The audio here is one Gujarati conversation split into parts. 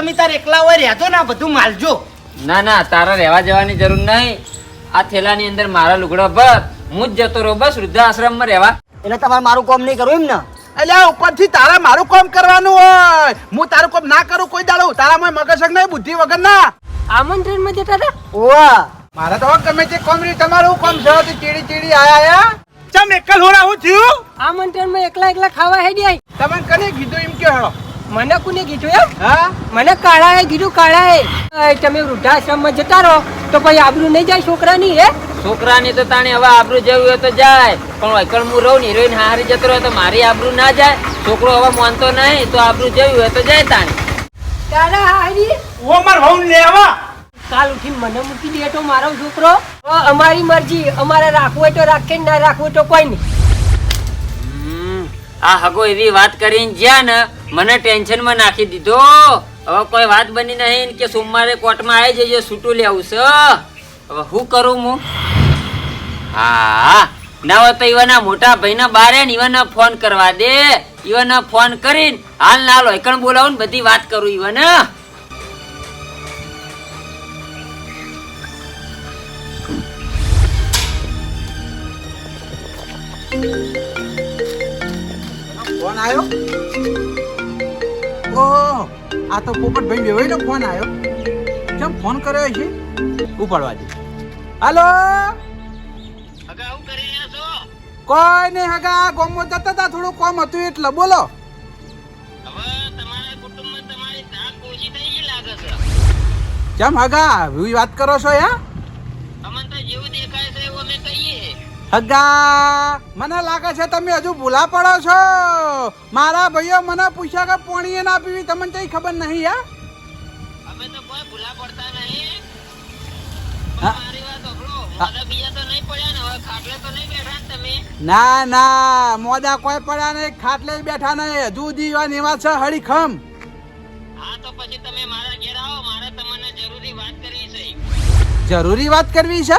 તમે તાર એકલા હોય રહેજો ને આ બધું માલજો ના ના તારા રહેવા જવાની જરૂર નહીં. આ થેલાની અંદર મારા લુગડા ભર. હું જ જતો રહું બસ વૃદ્ધાશ્રમમાં રહેવા. એટલે તમારે મારું કામ નહીં કરવું એમ ને? અલ્યા ઉપરથી તારે મારું કામ કરવાનું હોય. હું તારું કામ ના કરું કોઈ દાડો તારામાં મગજ નહીં બુદ્ધિ વગર ના. આમંત્રણમાં જતા હતા ઓવા. મારે તો ગમે તે કોમ રહ્યું તમારું કોમ છે તે ચીડી ચીડી આયા આયા. ચમ એકલ હોરા હું થયું? આમંત્રણમાં એકલા એકલા ખાવા હેડી આઈ તમને કને કીધું એમ કે હેડો મને કોને કીધું એમ? હા? મને કાળાએ કીધું કાળાએ. તમે વૃદ્ધાશ્રમમાં જતા રહો તો પછી આબરૂ નહીં જાય છોકરાની હે? છોકરાની તો તાણી હવે આબરૂ જવું હોય તો જાય. પણ વૈકલ હું રહું ને હિરોઈન હારી જતો રહ્યો તો મારી આબરૂ ના જાય. છોકરો હવે માનતો નહીં તો આબરૂ જવું હોય તો જાય તાણી. તારા હારી ઓ માર વહુ લેવા કાલ ઉઠીને મને મૂકી દે તો મારો છોકરો. અમારી મરજી અમારે રાખવું હોય તો રાખે ના રાખવું તો કોઈ નહીં. હમ, આ હગો એવી વાત કરીને જ્યાં ને મને ટેન્શનમાં નાખી દીધો. હવે કોઈ વાત બની નહીં કે સોમવારે કોર્ટમાં આવી જજો છૂટું લેવું છે. હવે શું કરું હું? હા. ના હોય તો ઈવાના મોટા ભાઈના બારે ને ઈવાના ફોન કરવા દે. ઈવાના ફોન કરીને હાલ ના લો એકણ બોલાવું ને બધી વાત કરું ઈવાને. ફોન આવ્યો ઓહ, આ તો પોપટભાઈ વેવાઈનો ફોન આવ્યો. કેમ ફોન કર્યો છે ઉપાડવા દે હાલો? કોઈ નહીં, હગા ગોમો જતા હતા થોડું કોમ હતું એટલે. બોલો. કેમ, હગા વાત કરો છો યા હગા મને લાગે છે તમે હજુ ભૂલા પડો છો. મારા ભાઈઓ મને પૂછ્યા કે પોણીએ ના પીવી તમને કઈ ખબર નહીં યા પડતા નહીં. ના ના મોદા કોઈ પડ્યા નહીં ખાટલે બેઠા નહીં હજુ દીવા નિવા છે હળી ખમ જરૂરી વાત કરવી છે?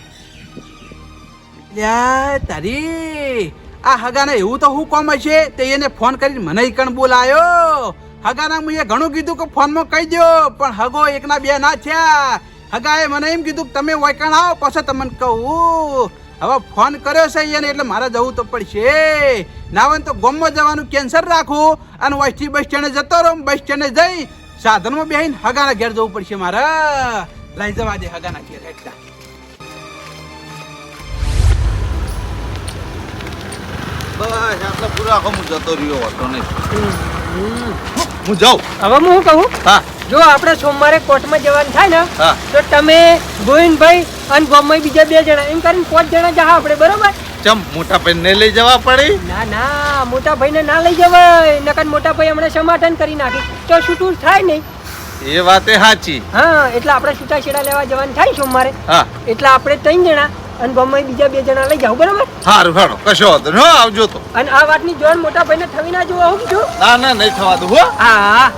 તારી. આ હગાને એવું તો હું કોમ હશે? તે એને ફોન કરીને મને કણ બોલાયો. હગાના મુએ ઘણું કીધું કે ફોનમાં કહી દો પણ હગો એકના બે ના થયા. હગાએ મને એમ કીધું કે તમે વૈકણ આવો, પછી તમને કહું. હવે ફોન કર્યો છે એને એટલે મારે જવું તો પડશે. નાવન તો ગોમમાં જવાનું કેન્સર રાખું અને વસ્તી બસ સ્ટેન્ડે જતો રહું, બસ સ્ટેન્ડે જઈ સાધનમાં બેહીને હગાના ઘેર જવું પડશે મારે. લઈ જવા દે હગાના ઘેર, હેઠા. બસ આટલો પૂરો આખો હું જતો રહ્યો હતો નહીં. હું જાઉં. હવે હું શું કહું? હા. જો આપણે સોમવારે કોર્ટમાં જવાનું થાય ને તો તમે ગોવિંદભાઈ અને ગોમભાઈ બીજા બે જણા એમ કરીને પાંચ જણા જા આપણે બરોબર? ચમ મોટા લઈ જવા પડી? ના ના મોટા ના લઈ જવાય. નકર મોટા ભાઈ હમણાં સમાધાન કરી નાખી. તો છૂટું થાય નહીં. એ વાતે સાચી હા એટલે આપણે છૂટા છેડા લેવા જવાનું થાય સોમવારે. હા. એટલે આપણે ત્રણ જણા અને ગોમભાઈ બીજા બે જણા લઈ જાવ બરાબર? સારું હેડો કશો વાંધો હો આવજો તો. અને આ વાતની જોન મોટા ભાઈને થવી ના જોવા હું કીધું. ના ના નહીં થવા દઉં હો. હા હા.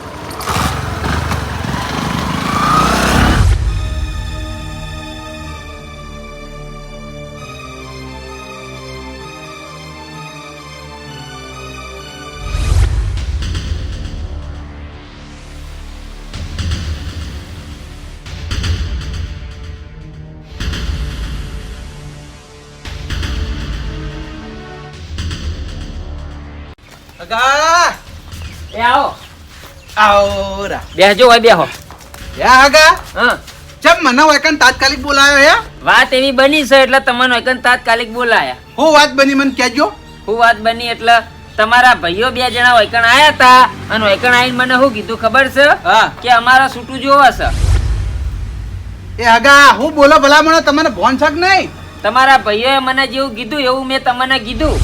એ આવો આવો રા બેસજો હોય બેહો. યા હગા હા. ચમ મને વૈકણ તાત્કાલિક બોલાયો હે? વાત એવી બની છે એટલે તમને એકન તાત્કાલિક બોલાયા. હું વાત બની મને કહેજો. હું વાત બની એટલે તમારા ભાઈઓ બે જણા વૈકણ આયા હતા અને વૈકણ આવીને મને શું કીધું ખબર છે? કે અમારા છૂટું જોવા છે. એ આગા હું બોલો ભલા મને તમને ભોન છક નહીં? તમારા ભાઈઓએ મને જેવું કીધું એવું મેં તમને કીધું.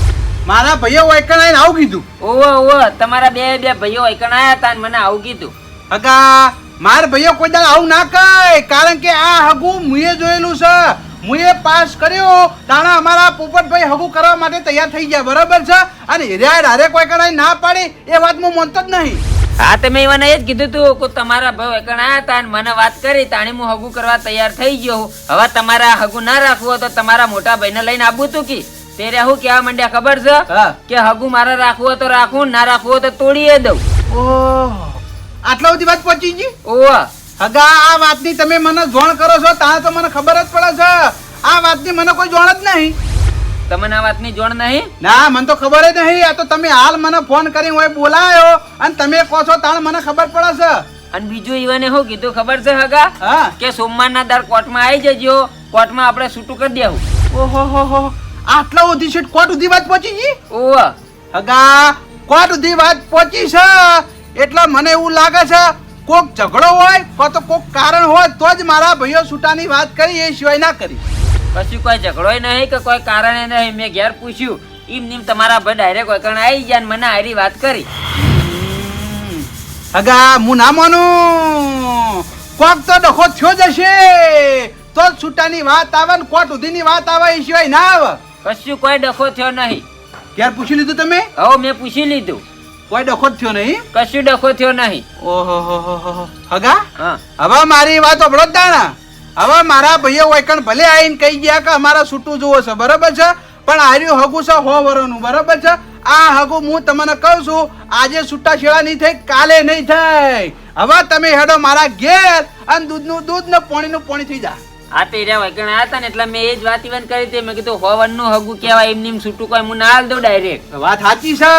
મારા ભાઈઓ વૈકણ આવીને આવું કીધું. ઓવો ઓવો તમારા બે બે ભાઈઓ વૈકણ આયા હતા ને મને આવું કીધું. હગા માર ભાઈઓ કોઈ દાડ આવું ના કહે કારણ કે આ હગુ મુએ જોયેલું છે. મુએ પાસ કર્યો તાણા અમારા પોપટભાઈ હગુ કરવા માટે તૈયાર થઈ ગયા બરાબર છે? અને હિર્યા હારે કોઈ કણાઈ ના પાડી એ વાત હું માનતો જ નહીં. હા તમે મને એ જ કીધું તું કે તમારા ભાઈ એકણ આયા હતા ને મને વાત કરી તાણી હું હગુ કરવા તૈયાર થઈ ગયો હવે તમારા હગુ ના રાખવું તો તમારા મોટા ભાઈને લઈને આવું તું કી. તેરે હું કેવા માંડ્યા ખબર છે. કે હગું મારે રાખવું તો રાખવું ના રાખવું તો તોડીએ દઉં. ઓહ. આટલા બધી વાત પહોંચી ગઈ? ઓહ. હગા આ વાતની તમે મને જોણ કરો છો ત્યાં તો મને ખબર જ પડે છે. આ વાતની મને કોઈ જોણ જ નહીં. તમને આ વાતની જોણ નહીં? ના મને તો ખબર જ નહીં. આ તો તમે હાલ મને ફોન કરી હોય બોલાયો અને તમે કહો છો તાણ મને ખબર પડે છે. અને બીજું ઈવને શું કીધું ખબર છે હગા? કે સોમવારના દર કોર્ટમાં આવી જજો. કોર્ટમાં આપણે છૂટું કરી દેવું ઓહો હો હો. આટલા સુધી છે કોટ સુધી વાત પહોંચી ગઈ? ઓવો હગા કોટ સુધી વાત પહોંચી છે. એટલે મને એવું લાગે છે કોક ઝઘડો હોય કો તો કોક કારણ હોય તો જ મારા ભાઈઓ છૂટાની વાત કરી એ સિવાય ના કરી. કશું કોઈ ઝઘડો નહીં કે કોઈ કારણે નહીં. મેં ઘેર પૂછ્યું ઈમ નીમ તમારા ભાઈ ડાયરેક્ટ કોઈ કારણ આવી ગયા મને હારી વાત કરી. હગા હું ના માનું. કોક તો ડખો થયો જ હશે. તો છૂટાની વાત આવે ને કોટ સુધીની વાત આવે એ સિવાય ના આવે. કશું કોઈ ડખો થયો નહીં. ક્યારે પૂછી લીધું તમે? હવે મેં પૂછી લીધું. કોઈ ડખો થયો નહીં? કશું ડખો થયો નહીં. ઓહો હો હો હો હો. હગા? હા. હવે મારી વાત સાંભળો જ દાણા. હવે મારા ભાઈઓ વૈકણ ભલે આવીને કહી ગયા કે અમારા છૂટું જુઓ છે બરાબર છે? પણ આર્યું હગું છે હો વરોનું બરાબર છે? આ હગું હું તમને કહું છું આજે છૂટા છેડા નહીં થઈ કાલે નહીં થાય. હવે તમે હેડો મારા ઘેર અને દૂધનું દૂધ ને પોણીનું પોણી થઈ જાય આ તો એરિયા વૈકણ હતા ને એટલે મેં એ જ વાત ઇવન કરી હતી. મેં કીધું હોવનનું હગું કહેવાય એમ નીમ છૂટું કોઈ હું ના હાલ દઉં ડાયરેક્ટ વાત સાચી છે.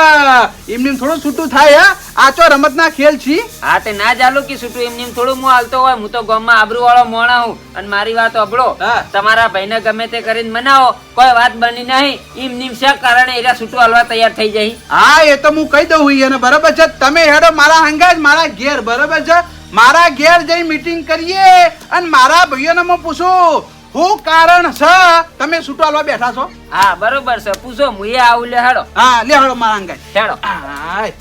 એમને થોડું છૂટું થાય હા? આ રમત રમતના ખેલ છી. હા તે ના ચાલુ કે છૂટું એમ નીમ થોડું હું હાલતો હોય. હું તો ગામમાં આબરૂ વાળો મોણા હું. અને મારી વાત અભળો. તમારા ભાઈને ગમે તે કરીને મનાવો. કોઈ વાત બની નહીં. એમ નીમ શા કારણે એરિયા છૂટું હાલવા તૈયાર થઈ જાય? હા એ તો હું કહી દઉં એને. બરાબર છે? તમે હેડો મારા હંગા જ મારા ઘેર. બરાબર છે? મારા ઘેર જઈ મીટિંગ કરીએ અને મારા ભાઈઓને હું પૂછું હું કારણ છે? તમે છૂટો બેઠા છો? હા બરોબર છે. પૂછો હું એ આવું લે હેડો. હા લે હેડો મારા હંગા હેડો. હાય.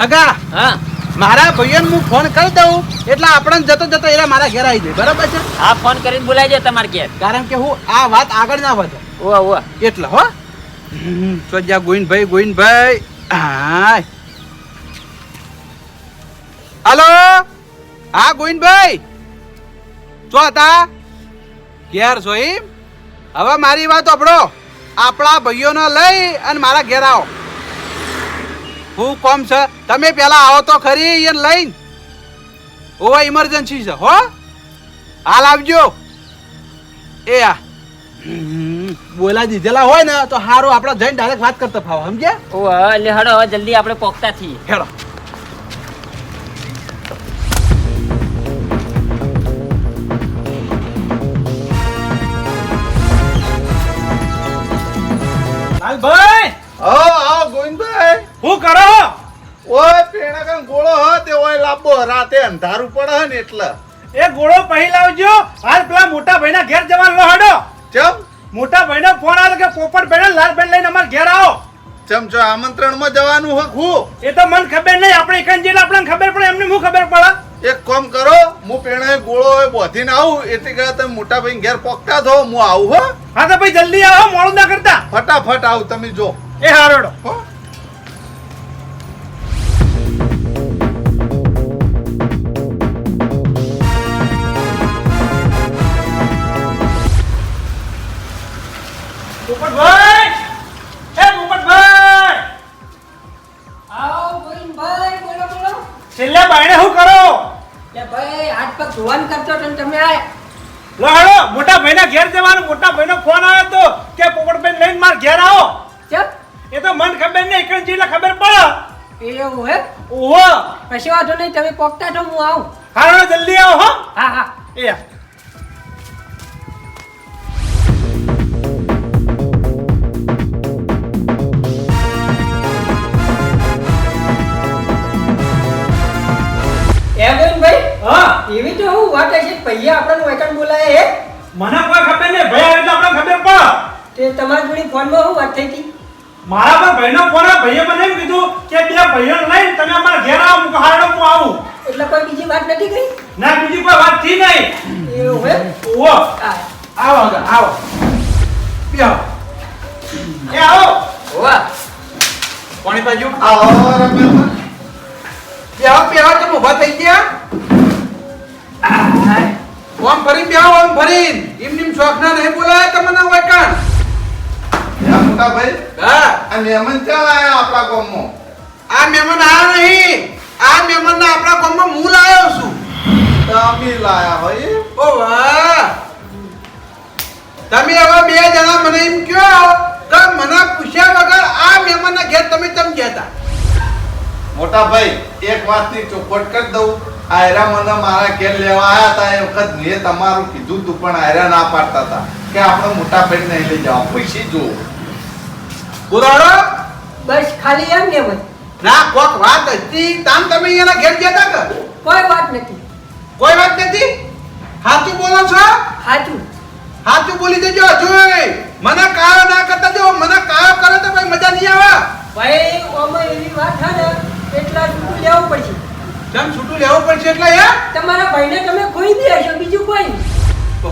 હગા હા. મારા ભાઈઓને હું ફોન કરી દઉં એટલે આપણે જતો જતો એરા મારા ઘેર આવી જાય. બરાબર છે? હા ફોન કરીને બોલાવી જાય તમારે ઘેર. કારણ કે હું આ વાત આગળ ના વધે. ઓ ઓ એટલે હો. સોજા ગોવિંદભાઈ ગોવિંદભાઈ, હાય. હલો? હા, ગોવિંદભાઈ? ચો હતા? ઘેર છો હવે મારી વાત આપણો આપણા ભાઈઓને લઈ અને મારા ઘેર આવો. હું કોમ છે? તમે પેલા આવો તો ખરી, એને લઈને. ઓવા ઇમરજન્સી છે, હો. હાલ આવજો. એ આ. બોલા દીધેલા હોય ને તો હારું આપણે જઈને ડાયરેક્ટ વાત કરતા ફાવ સમજ્યા? ઓ એટલે હેડો જલ્દી આપણે પોકતા થી હેડો. લાલભાઈ! આવો આવો ગોવિંદભાઈ. શું કરો? ઓય પેણા ગોળો હ તે ઓય લાંબો રાતે અંધારું પડે ને એટલે. એ ગોળો પહેરી લાવજો. હાલ પેલા મોટા ભાઈના ઘેર જવાનું હડો. ચમ? મોટા ભાઈનો ફોન આવ્યો કે પોપટ લાલ લાલભાઈ લઈને અમાર ઘેર આવો. ચમ જો આમંત્રણમાં જવાનું હક હું? એ તો મને ખબર નહીં આપણે એકન જેટલા આપણને ખબર પડે એમને હું ખબર પડે? એક કામ કરો હું પેણે ગોળો હોય બોધીને આવું એટલે કે તમે મોટા ભાઈ ઘેર પોકતા થો હું આવું હો. હા તો ભાઈ જલ્દી આવો મોડું ના કરતા. ફટાફટ આવું તમે જો. એ હારોડો. હો? ઘેર જવાનું? મોટા ભાઈનો ફોન આવ્યો તો કે પોપટભાઈ લઈને માર ઘેર આવો. એ તો મન ખબર નહીં એકણ જીલે ખબર પડે. એવું હે? ઓહો. કશી વાંધો નહીં તમે પોકતા તો હું આવું. હારોડો જલ્દી આવો હો. હા હા. એ એમ ભાઈ હા. એવી તો હું વાત છે પૈયા આપણને વેકન બોલાય હે મને કોઈ ખબર નહીં ભાઈ આવે એટલે આપણે ખબર પડે. તે તમારી જોડે ફોનમાં શું વાત થઈ હતી? મારા પર ભાઈનો ફોન. ભાઈએ મને એમ કીધું કે બે ભાઈઓ લઈને તમે અમારા ઘેર આવો હું હારડો હું આવું. એટલે કોઈ બીજી વાત નથી કરી? ના બીજી કોઈ વાત થઈ નહીં. એવું હે? ઓ હા. આવો આવો. પ્યો એ આવો. ઓવા કોણી બાજુ આવો રમ્યા પ્યો પ્યો તમે ઊભા થઈ ગયા? ઓમ ફરી બેહો ઓમ ફરી એમ નિમ શોખના નહીં બોલાય તમને કાન યા મોટા ભાઈ હા. આ મહેમાન ક્યાં આયા આપણા ગામમાં? આ મહેમાન આ નહીં. આ મહેમાન આપણા ગામમાં હું લાયો છું. તમે લાયા હોય? ઓ વાહ. તમે હવે બે જણા મને એમ કયો કે મને પૂછ્યા વગર આ મહેમાનના ઘેર તમે ચમ ગયા હતા? મોટા ભાઈ એક વાતની ચોપટ કરી દઉં. આયરા મને મારા ઘેર લેવા આયા હતા. એ વખત મેં તમારું કીધું તું પણ આયરા ના પાડતા હતા કે આપણે મોટા ભાઈ નહીં લઈ જાઓ પૈસી જો બોલાડો બસ ખાલી એમ ને ના કોક વાત હતી. તામ તમે એના ઘેર ગયા હતા કે? કોઈ વાત નથી. કોઈ વાત નથી? સાચું બોલો છો? સાચું સાચું બોલી દેજો હજુ મને કાયો ના કરતા જો મને કાયો કરે તો ભાઈ મજા નહીં આવે. ભાઈ ઓમે એવી વાત છે ને એટલા દૂર લેવું પડશે. જેમ છૂટું લેવું પડશે એટલે હે? તમારા ભાઈને તમે ખોઈ દે છો બીજું કોઈ નહીં.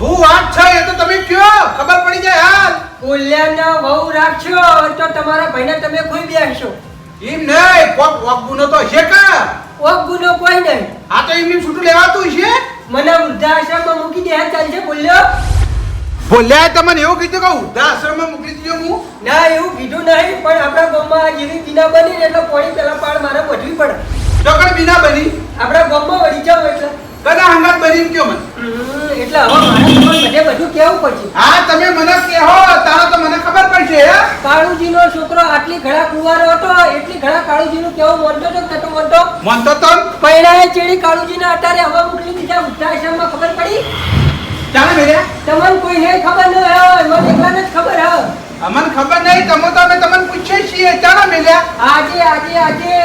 હું વાત છે એ તો તમે કયો? ખબર પડી જાય હાલ. બોલ્યાના વહુ રાખશો તો તમારા ભાઈને તમે ખોઈ બેસશો એમ નહીં કોક કોક ગુનો તો હશે કા? કોક ગુનો કોઈ નહીં. આ તો એમની છૂટું લેવાતું છે? મને વૃદ્ધાશ્રમમાં મૂકી દે ચાલશે બોલ્યો. બોલ્યા તમને એવું કીધું કે વૃદ્ધાશ્રમમાં મૂકી દીધો હું? ના એવું કીધું નહીં પણ આપણા ગામમાં જેવી બીના બની એટલે પોણી પેલા પાડ મારે વધવી પડે. ચોકડ બીના બની. આપણા ગામમાં વળી જાવ એટલે કદા હંગાત બની કયો મને? એટલે હવે મારે બધે બધું કેવું પડશે. હા તમે મને કહો તારો તો મને ખબર પડશે કાળુજીનો છોકરો આટલી ઘણા કુવારો હતો એટલી ઘણા કાળુજીનું કેવું માનતો તો કે નતો માનતો મનતો તો? પૈણાએ ચેડી કાળુજીને અત્યારે હવા મોકલી દીધા વૃદ્ધાશ્રમમાં ખબર પડી? ચાલે મેરે તમને કોઈને ખબર ન હોય મને એકલાને જ ખબર હ. અમને ખબર નહીં તમે તો અમે તમને પૂછીએ છીએ. ચાલો મેલ્યા. આજે આજે આજે.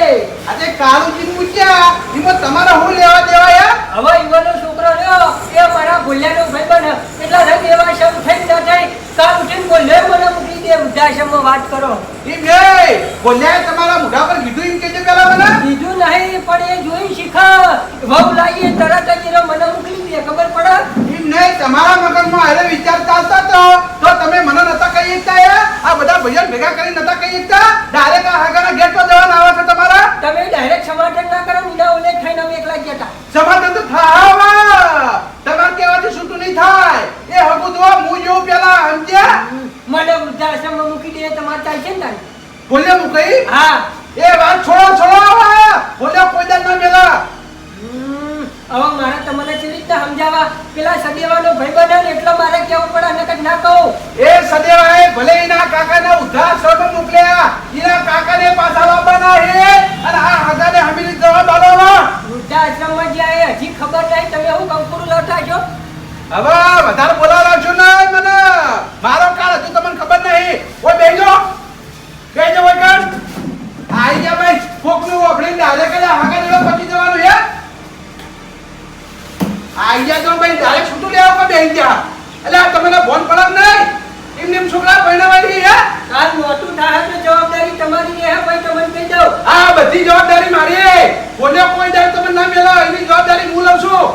આજે કાળુજી પૂછ્યા એમાં તમારા હું લેવા દેવા યાર હવે ઈવાનો છોકરો રહ્યો. એ મારા ભૂલ્યાનો ભાઈબંધ એટલા રંગ એવા શબ્દ થઈ ન થાય. કાલ ઉઠીને બોલે મને મૂકી દે વૃદ્ધાશ્રમમાં વાત કરો. એમ નહીં બોલ્યા તમારા મોઢા પર કીધું એમ કેજો પેલા મને. બીજું નહીં પણ એ જોઈ શીખા વહુ લાગી તરત જ મને મોકલી દે. ખબર પડે? એમ નહીં તમારા મગજમાં હારે વિચાર ચાલતો તો તો તમે મને નતા કહી શકતા આ બધા ભજન ભેગા કરી નતા કહી શકતા ડાયરેક્ટ આ હાગાના ગેટ પર જવાના આવે છે તમારા? તમે ડાયરેક્ટ સમાધાન ના કરો? મીના ઓલે થઈને અમે એકલા ગયા હતા. સમાધાન તો થાવા! તમાર કેવાથી છૂટું નહીં થાય. એ હગું તો હું જોઉં પેલા સમજ્યા? મને વૃદ્ધાશ્રમમાં મૂકી દે તમારે ચાલશે ને તારે? બોલ્યો હું કઈ? હા. એ વાત છોડો છોડો બોલ્યો કોઈ દાડ ના મેલા હવે મારે તમને કેવી સમજાવા સમજાવવા? પેલા સદેવાનો ભાઈ ને એટલે મારે કેવું પડે ના કહું. એ સદેવાએ ભલે એના કાકાને વૃદ્ધાશ્રમ મોકલ્યા એના કાકાને પાછા લાવવાના હે. અને આ હગાને હમીની જવાબ આલવાનો વૃદ્ધાશ્રમમાં જ્યાં એ હજી ખબર નહીં તમે હું કંકુરું છો? હવે વધારે બોલાવવા છો ને મને. મારો કાળ હજુ તમને ખબર નહીં. ઓય બેજો બેજો ઓય કાળ. આઈ ગયા ભાઈ કોકનું ઓફળીને ડાયરેક્ટ જ હગાને એવા જવાનું હે આઈ ગયા તો ભાઈ ડાયરેક્ટ છૂટું લેવા પર બેહી ગયા. એટલે આ તમને ફોન પડાવ નહીં? એમ છોકરા પરણાવાની હે કાલ મોટું થાય તો જવાબદારી તમારી હે? ભાઈ તમને કહી દઉં આ બધી જવાબદારી મારી કોને કોઈ દાડ તમે ના મેલો એની જવાબદારી હું લઉં છું.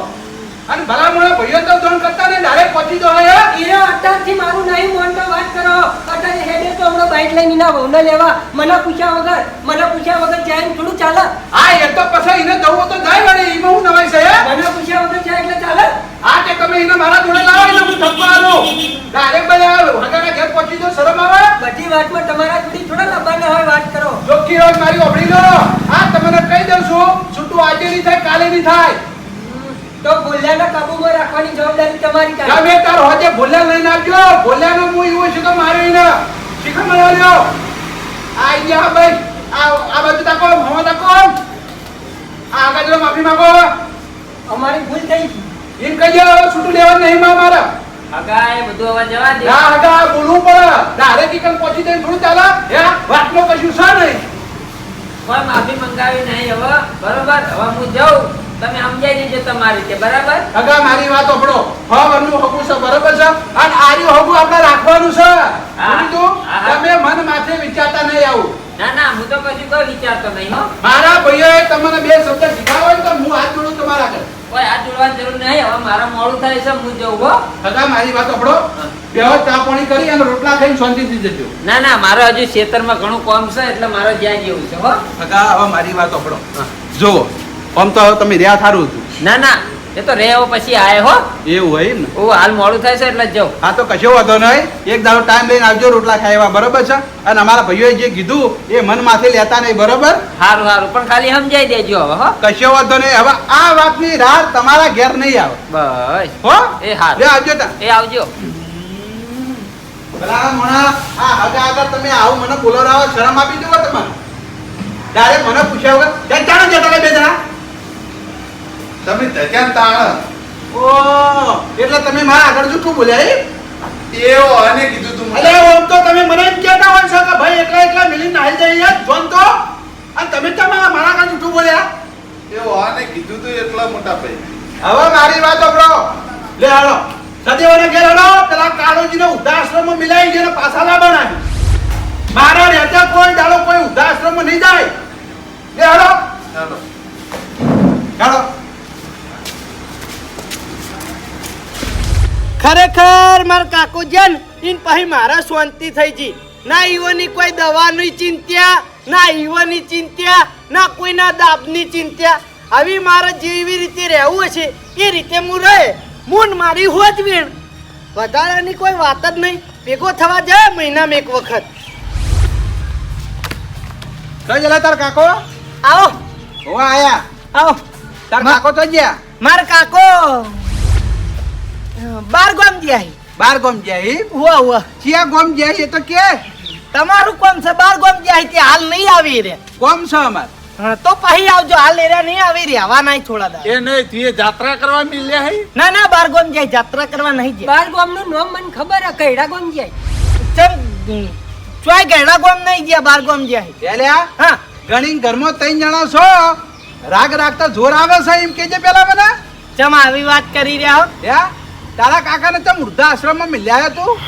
અને ભલા મોણા ભાઈઓ તો ધોન કરતા ને ડાયરેક્ટ પહોંચી દો હે? એ અત્યારથી મારું નહીં મોનતો વાત કરો. અત્યારે હેડે તો હમણાં બાઇક લઈને ના વહુને લેવા. મને પૂછ્યા વગર મને પૂછ્યા વગર જાય થોડું ચાલે. હા એ તો પછી એને જવું તો જાય વળી એમાં હું નવાઈ છે હે? મને પૂછ્યા વગર જાય એટલે ચાલે. હા તે તમે એને મારા જોડે લાવો એટલે હું થપ્પા આલું ડાયરેક્ટ બધા હગાના ઘેર પહોંચી દો શરમ આવે? બધી વાતમાં તમારા જોડી થોડા લાવવાના હોય વાત કરો. ચોખ્ખી વાત મારી ઓભળી લો. હા તમને કહી દઉં છું છૂટું આજે નહીં થાય કાલે નહીં થાય. તો બોલ્યાના કાબુમાં રાખવાની જવાબદારી તમારી ચાલે. તમે તાર હોજે ભોલ્યા લઈને આવજો ભોલ્યાનો હું એવું છું તો મારે એને શીખર મળવા લ્યો આ ગયા ભાઈ આ આ બાજુ તાકો હવા તાકો. આ આગળ માફી માંગો. અમારી ભૂલ થઈ ગઈ કહીએ હવે છૂટું લેવાનું નહીં માં મારા હગા એ બધું હવે જવા દે. ના આગા બોલવું પડે. ડાયરેક્ટ ઈકન પહોંચી જઈને થોડું ચાલે. હે વાતનો કશું છે નહીં. કોઈ માફી મંગાવી નહીં હવે. બરોબર? હવે હું જાઉં. તમે સમજાઈ દેજો તમારી રીતે બરાબર? હગા મારી વાત સાંભળો. હા વરનું હગું છે બરોબર છે? અને આર્યું હગું આપણે રાખવાનું છે. હા. તમે મન માથે વિચારતા નહીં આવું. ના ના હું તો કશું કોઈ વિચારતો નહીં હો. મારા ભાઈઓએ તમને બે શબ્દ શીખવાડો ને તો હું હાથ જોડું તમારા આગળ કોઈ જરૂર નહીં. હવે મારા મોડું થાય છે હું જઉં હો. હગા મારી વાત સાંભળો. બેહો ચા પાણી કરી અને રોટલા ખાઈને શાંતિથી જજો. ના ના મારે હજુ ખેતરમાં ઘણું કામ છે એટલે મારે જ્યાં જેવું છે હો. હગા હવે મારી વાત સાંભળો. જુઓ આમ તો તમે રહ્યા સારું હતું. ના ના એ તો રેવો પછી આય હો. એવું હોય ને? ઓ હાલ મોડું થાય છે એટલે જ જાઉં. હા તો કશો વાંધો નહીં. એક દાડો ટાઈમ લઈને આવજો રોટલા ખાવા બરોબર છે? અને અમારા ભાઈઓએ જે કીધું એ મન માથે લેતા નહીં બરોબર? સારું સારું પણ ખાલી સમજાઈ દેજો હવે હો. કશો વાંધો નહીં. હવે આ વાતની રાહ તમારા ઘેર નહીં આવે. બસ. હો? એ હારું. લે આવજો તા એ આવજો. ભલા મોણા આ હગા આગળ તમે આવું મને બોલાવો શરમ આપી દો તમારે. ડાયરેક્ટ મને પૂછ્યા વગર. બે જણા. તમે ધજાન તાણ. ઓ એટલે તમે મારા આગળ જૂઠું બોલ્યા? એવો અને કીધું તું અરે ઓમ તો તમે મને એમ કહેતા હોય છે કે ભાઈ એકલા એકલા મિલી નાહી જઈએ યાર જોન તો. આ તમે તો મારા મારા આગળ જૂઠું બોલ્યા? એવો અને કીધું તું એટલા મોટા ભાઈ. હવે મારી વાત સાંભળો. લે હાલો. સદેવાને ઘેર હાલો પેલા કાળોજીને વૃદ્ધાશ્રમમાં મિલાઈ ગયો પાછા લાવવા નાખી મારા રહેતા કોઈ દાડો કોઈ વૃદ્ધાશ્રમમાં નહીં જાય. લે હાલો. ચાલો હાલો. ખરેખર માર કાકુ જન ઇન પછી મારા શાંતિ થઈ જી. ના ઈવોની કોઈ દવાની ચિંત્યા ના ઈવોની ચિંત્યા ના કોઈના દાબની ચિંત્યા. આવી મારે જેવી રીતે રહેવું છે એ રીતે હું રહે. મૂન મારી હોત વીણ. વધારાની કોઈ વાત જ નહીં. ભેગો થવા જાય મહિનામાં એક વખત. કઈ જલા તાર કાકો? આવો. હો આયા. આવો. તાર કાકો તો ગયા. માર કાકો. બાર ગામ ગયા બાર ગોમ ઈ હુઆ હુઆ. ચિયા ગોમ ગયા એ તો કે? તમારું કોમ છે બાર ગામ ગયા તે હાલ નહીં આવી રે? ગોમ છે અમાર? હા, તો પહી આવજો. હાલ એરા નહીં આવી રહ્યા આવા નહીં થોડા દા એ નહીં તું જાત્રા કરવા મિલ્યા હે? ના ના બાર ગોમ જાય જાત્રા કરવા નહીં જાય બાર ગામનું નામ મને ખબર હે કઈડા ગોમ જાય ચમ ચોય ગેડા ગોમ નહીં ગયા બાર ગોમ જાય એલ્યા હા. ઘણી ઘરમાં ત્રણ જણા છો. રાગ રાખતા જોર આવે છે એમ કેજે પેલા મને ચમ આવી વાત કરી રહ્યા હો. યા તારા કાકાને તો વૃદ્ધાશ્રમમાં મિલ્યા તું?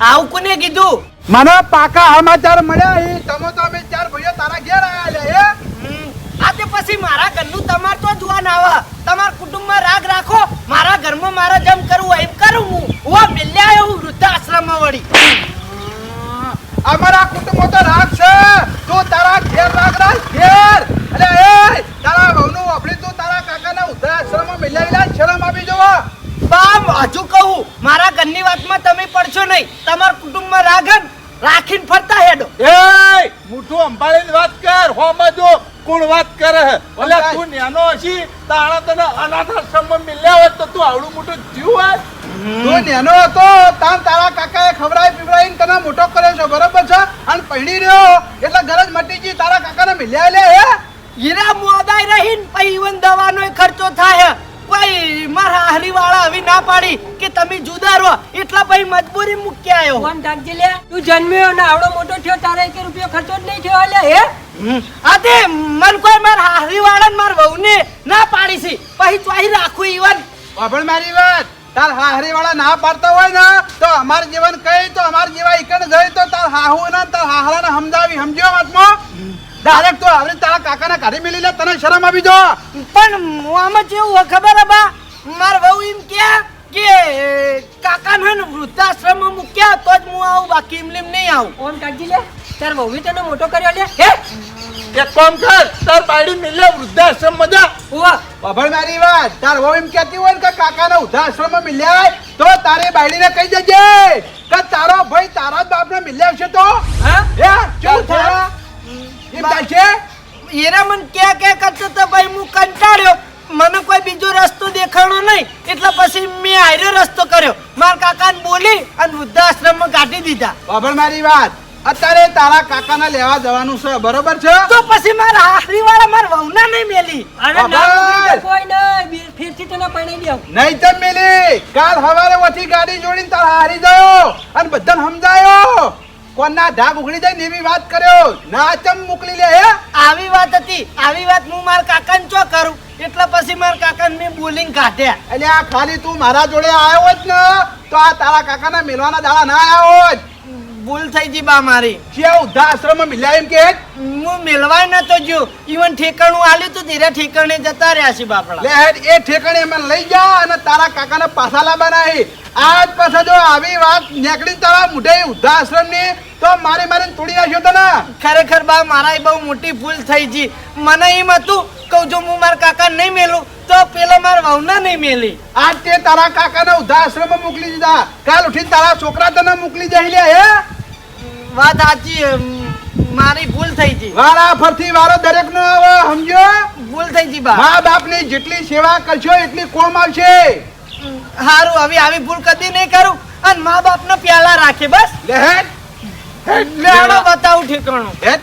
આવું કોને કીધું? મને પાકા સમાચાર મળ્યા એ તમે તો અમે ચાર ભાઈઓ તારા ઘેર આયા લે હમ, આ પછી મારા ઘરનું તમાર તો જોવા ના આવે. તમારા કુટુંબમાં રાગ રાખો મારા ઘરમાં મારા જેમ કરવું એમ કરું હું. હું મિલ્યા આવ્યો હું વૃદ્ધાશ્રમમાં વળી. અમારા કુટુંબો તો રાગ છે. તું તારા ઘેર રાગ રાખ ઘેર. એટલે એ તારા વહુનું વાપરી તું તારા કાકાના વૃદ્ધાશ્રમમાં મિલાયેલા શરમ આપી જોવા. બામ હજુ કહું મારા ઘરની વાતમાં તમે પડશો નહીં. તમારા કુટુંબમાં રાગન રાખીને ફરતા હેડો. એ મુઠું અંબાળીને વાત કર હોમાં જો કોણ વાત કરે હે. ઓલે તું નેનો હશી તાણા તને અનાથ આશ્રમમાં મિલ્યા હોત તો તું આવડું મોટું જીવ હોય તું નેનો હતો તાન તારા કાકાએ ખવડાવી પીવડાવીને તને મોટો કર્યો છે બરોબર છે? અને પૈણી રહ્યો એટલે ગરજ મટી ગઈ તારા કાકાને મિલ્યા લે હે. હીરા મોદાઈ રહીન પૈવન દવાનો ખર્ચો થાય કોઈ મારા હારી વાળા આવી ના પાડી કે તમે જુદા રહો. એટલા પછી મજબૂરી મૂકી આવ્યો કોણ રાખજે લે. તું જન્મ્યો ને આવડો મોટો થયો તારે કે રૂપિયો ખર્ચો જ નહીં થયો લે હે? આતે મન કોઈ મારા હારી વાળા ને મારા વહુને ના પાડી છે. પછી ચોહી રાખું ઈવન. પણ મારી વાત. તાર હાહરી વાળા ના પાડતા હોય ને તો અમાર જીવન કઈ તો અમાર જેવા ઈકણ ગઈ તો તાર હાહુ ને તાર હાહરાને સમજાવી સમજ્યો વાતમાં ડાયરેક્ટ તો આવડી તારા કાકાના ઘરે મેલી લે તને શરમ આવી જો. પણ આમાં જેવું હોય ખબર હે બા? માર વહુ એમ કે કે કાકાને ને વૃદ્ધાશ્રમમાં મૂક્યા તો જ હું આવું બાકી એમ નહીં આવું. ફોન કાઢી લે તાર વહુએ તને મોટો કર્યો લે. હે? એક કામ કર તાર બાયડી મિલે વૃદ્ધાશ્રમ મજા ઉવા. બાબળ મારી વાત. તાર વહુ એમ કહેતી હોય ને કે કાકાના વૃદ્ધાશ્રમમાં મિલ્યા તો તારે બાયડીને કહી દેજે કે તારો ભાઈ તારા જ બાપને મિલ્યા છે તો. હા? હે? કેવું થાય ચાલશે એરા મને ક્યાં ક્યાં કરતો તો ભાઈ હું કંટાળ્યો. મને કોઈ બીજો રસ્તો દેખાણો નહીં. એટલે પછી મેં આયરો રસ્તો કર્યો. મારા કાકાને બોલી અને વૃદ્ધાશ્રમમાં કાઢી દીધા. બાબર મારી વાત. અત્યારે તારા કાકાના લેવા જવાનું છે બરોબર છે? તો પછી મારા આખરી વાળા મારા વહુના નહીં મેલી? અરે ના કોઈ નહીં. ફેરથી તને પરણાઈ દઉં. નહીં તો મેલી. કાલ હવારે ઓછી ગાડી જોડીને તારા હારી જાવ અને બધાને સમજાયો. કોના ધાગ ઉઘડી જાય ને એવી વાત કર્યો? ના ચમ મોકલી લે હે? આવી વાત હતી. આવી વાત હું મારા કાકાને ચો કરું? એટલે પછી મારા કાકાને મેં બોલિંગ કાઢ્યા. એટલે આ ખાલી તું મારા જોડે આવ્યો જ ને તો આ તારા કાકાના મેલવાના દાડા ના આવ્યો જ ભૂલ થઈ ગઈ બા મારી. જે ઉદ્ધા આશ્રમમાં મિલ્યા એમ કે? હું મેલવાય ન તો જો ઈવન ઠેકાણું આલ્યું તું ધીરે ઠેકાણે જતા રહ્યા છે બાપડા. લે એ ઠેકાણે મને લઈ જા અને તારા કાકાને પાછા લાવવાના હે. આજ પાછા જો આવી વાત નીકળી તારા મુઢે ઉદ્ધા આશ્રમની તો મારી મારે તોડી નાખ્યો તને ખરેખર બા મારા બહુ મોટી ભૂલ થઈ ગઈ મને એમ હતું કે જો હું મારા કાકા નહીં મેલું તો પેલા માર વાવના નહીં મેલી. આજ તે તારા કાકાને ઉદ્ધા આશ્રમમાં મોકલી દીધા. કાલ ઉઠીને તારા છોકરા તને મોકલી જાય લે હે? વાત સાચી મારી ભૂલ થઈ ગઈ વારા ફરતી વારો દરેક નો સમજ્યો? સમજો ભૂલ થઈ ગઈ બા. મા બાપની જેટલી સેવા કરશો એટલી કોમ આવશે. હારું આવી આવી ભૂલ કદી નહીં કરું. અને મા બાપ ને પ્યાલા રાખે બસ. લે હેડ. બતાવું ઠેકાણું. હેડ.